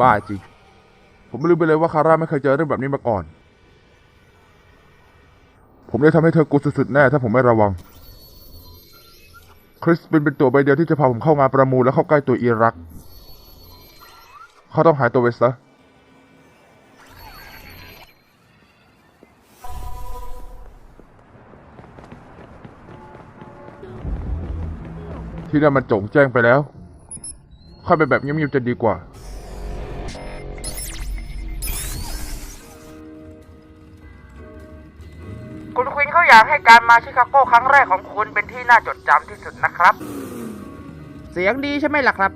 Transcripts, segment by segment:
บ้าจริง ผมลืมไปเลยว่าคาร่าไม่เคยเจอเรื่องแบบนี้มาก่อน ผมได้ทำให้เธอกลัวสุดๆแน่ถ้าผมไม่ระวัง คริสเป็นเป็นตัวใบเดียวที่จะพาผมเข้างานประมูลและเข้าใกล้ตัวอิรัก เขาต้องหายตัวไปซะที่นั่นมันโจงแจ้งไปแล้วค่อยไปแบบเงียบๆจะดีกว่า คุณควินเขาอยากให้การมาชิคาโกครั้งแรกของคุณเป็นที่น่าจดจำที่สุดนะครับ เสียงดีใช่ไหมล่ะครับ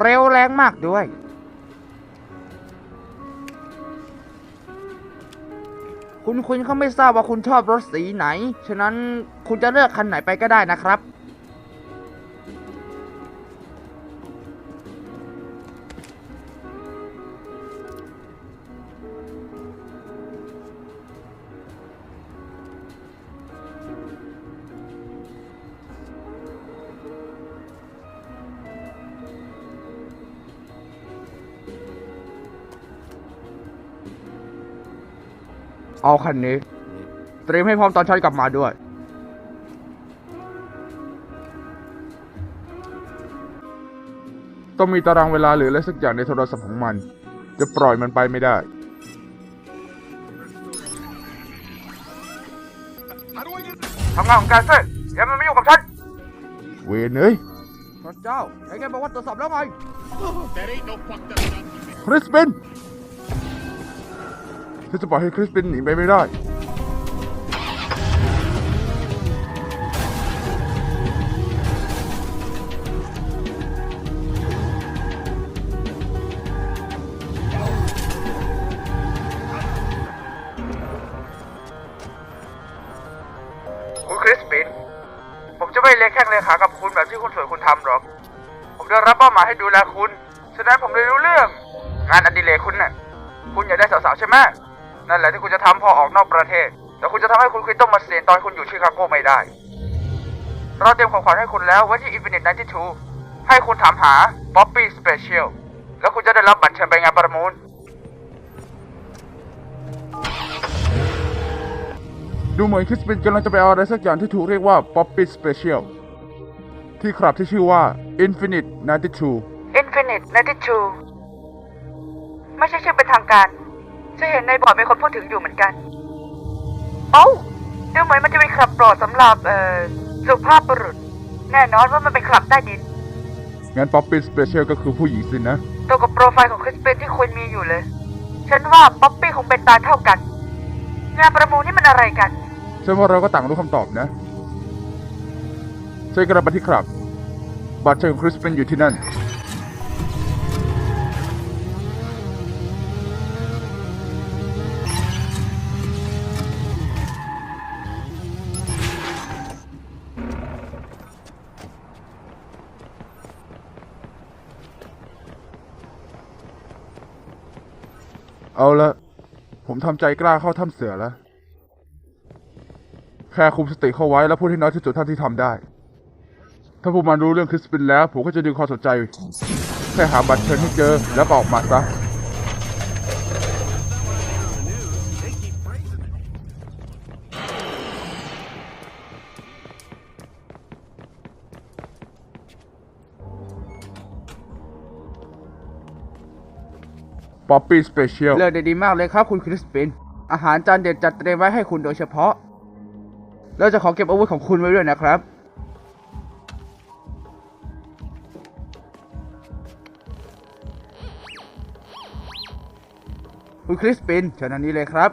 เร็วแรงมากด้วย คุณควินเขาไม่ทราบว่าคุณชอบรถสีไหน ฉะนั้นคุณจะเลือกคันไหนไปก็ได้นะครับ เอาคันนี้ เตรียมให้พร้อมตอนฉันกลับมาด้วย ต้องมีตารางเวลาหรืออะไรสักอย่างในโทรศัพท์ของมัน จะปล่อยมันไปไม่ได้ ทำงานของแกซิอย่ามันไม่ยุ่งกับฉัน เวนเอ้ยพระเจ้าไอ้แกบอกว่าตรวจสอบแล้วไง That ain't no fucked up document. คริสปิน ฉันจะปล่อยให้คริสปินหนีไปไม่ได้ คุณคริสปิน ผมจะไม่เลี้ยงแข้งเลขากับคุณแบบที่คุณสวยคุณทำหรอก ผมได้รับเป้าหมายให้ดูแลคุณ ฉะนั้นผมเลยรู้เรื่อง งานอดิเรกคุณน่ะ คุณอยากได้สาวๆใช่ไหม นั่นแหละที่คุณจะทำพอออกนอกประเทศ แต่คุณจะทำให้คุณควินต้องมาเสี่ยงตอนคุณอยู่ชิคาโกไม่ได้ เราเตรียมของขวัญให้คุณแล้วไว้ที่ Infinite 92ให้คุณถามหา Poppy Special แล้วคุณจะได้รับบัตรเชิญไปงานประมูลดูเหมือนคริสปินกำลังจะไปเอาอะไรสักอย่างที่ถูกเรียกว่า Poppy Special ที่ครับที่ชื่อว่า Infinite 92 Infinite 92 ไม่ใช่ชื่อเป็นทางการ จะเห็นในบอร์ดมีคนพูดถึงอยู่เหมือนกัน เอ้าดูเหมือนมันจะเป็นคลับโปรดสำหรับเอ่อสุภาพบุรุษ แน่นอนว่ามันเป็นคลับใต้ดิน งั้น Poppy Special ก็คือผู้หญิงสินะตรงกับโปรไฟล์ของคริสเปนที่คุณมีอยู่เลย ฉันว่าป๊อปปี้คงเป็นตาเท่ากัน งานประมูลนี่มันอะไรกัน ฉันว่าเราก็ต่างรู้คำตอบนะช่วยกระไปที่ครับ บัตรเชิญของคริสปินอยู่ที่นั่น เอาละ ผมทำใจกล้าเข้าถ้ำเสือแล้ว แค่คุมสติเข้าไว้แล้วพูดให้น้อยที่สุดเท่าที่ทำได้ ถ้าพวกมันรู้เรื่องคริสปินแล้ว ผมก็จะดึงความสนใจ แค่หาบัตรเชิญให้เจอแล้วก็ออกมาซะ ป๊อปปี้สเปเชียลเลือกได้ดีมากเลยครับคุณคริสปิน อาหารจานเด็ดจัดเตรียมไว้ให้คุณโดยเฉพาะแล้วจะขอเก็บอาวุธของคุณไว้ด้วยนะครับ คุณคริสปินเชิญทางนี้เลยครับ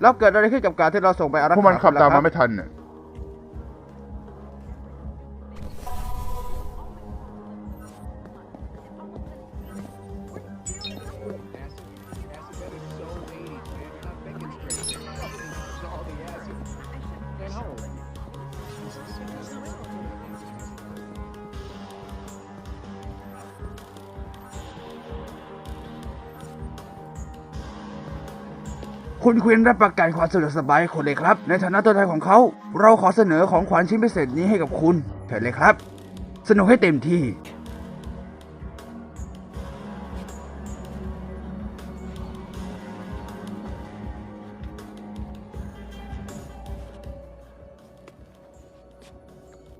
แล้วเกิดอะไรขึ้นกับการที่เราส่งไปอารักพขาวกมันขับตามคุณล่ะครัมาไม่ทันน่ะ คุณควินรับประกันความสะดวกสบายคนเลยครับ ในฐานะตัวแทนของเขา เราขอเสนอของขวัญชิ้นพิเศษนี้ให้กับคุณเถิดเลยครับ สนุกให้เต็มที่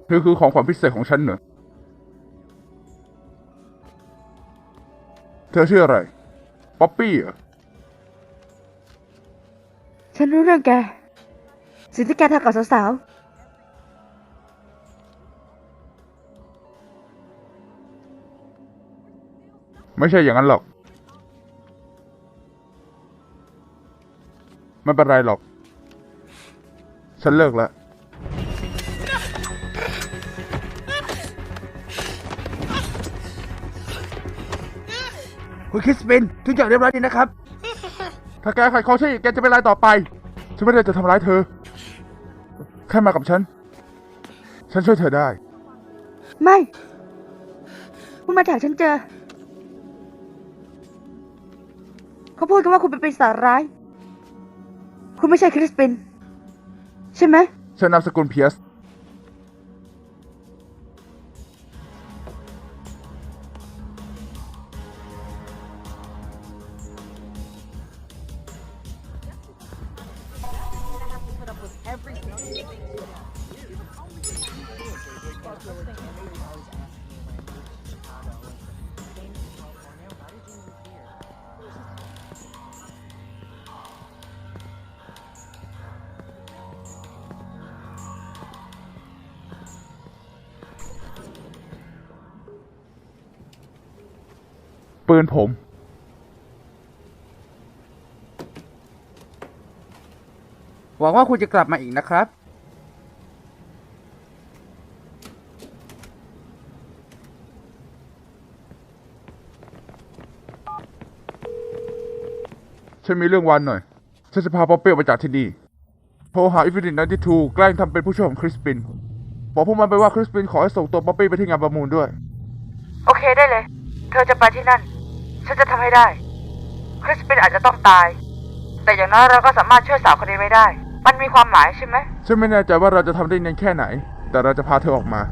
เธอคือของขวัญพิเศษของฉันเหรอ เธอชื่ออะไร ป๊อปปี้เหรอ ฉันรู้เรื่องแก สิ่งที่แกทำกับสาวไม่ใช่อย่างนั้นหรอก ไม่เป็นไรหรอก ฉันเลิกแล้ว คุณคริสปินทุกอย่างเรียบร้อยดีนะครับ ถ้าแกขัดคอฉันอีกแกจะเป็นไรต่อไป ฉันไม่ได้จะทำร้ายเธอ แค่มากับฉัน ฉันช่วยเธอได้ๆไม่คุณมาถามฉันเจอ เขาพูดกันว่าคุณเป็นปีศาจร้าย คุณไม่ใช่คริสปิน ใช่ไหมฉันนามสกุลเพียส ปืนผม หวังว่าคุณจะกลับมาอีกนะครับ ฉันมีเรื่องวันหน่อย ฉันจะพาป๊อปเปี้ยมาจากที่นี่โทรหาอิฟฟินิตนันที่ทูแกล้งทำเป็นผู้ช่วยของคริสปิน บอกพวกมันไปว่าคริสปินขอให้ส่งตัวป๊อปปี้ไปที่งานประมูลด้วย โอเคได้เลย เธอจะไปที่นั่น ฉันจะทำให้ได้ คริสปินอาจจะต้องตาย แต่อย่างน้อยเราก็สามารถช่วยสาวคนนี้ไว้ได้ มันมีความหมายใช่ไหมฉันไม่แน่ใจว่าเราจะทำได้นานแค่ไหน แต่เราจะพาเธอออกมา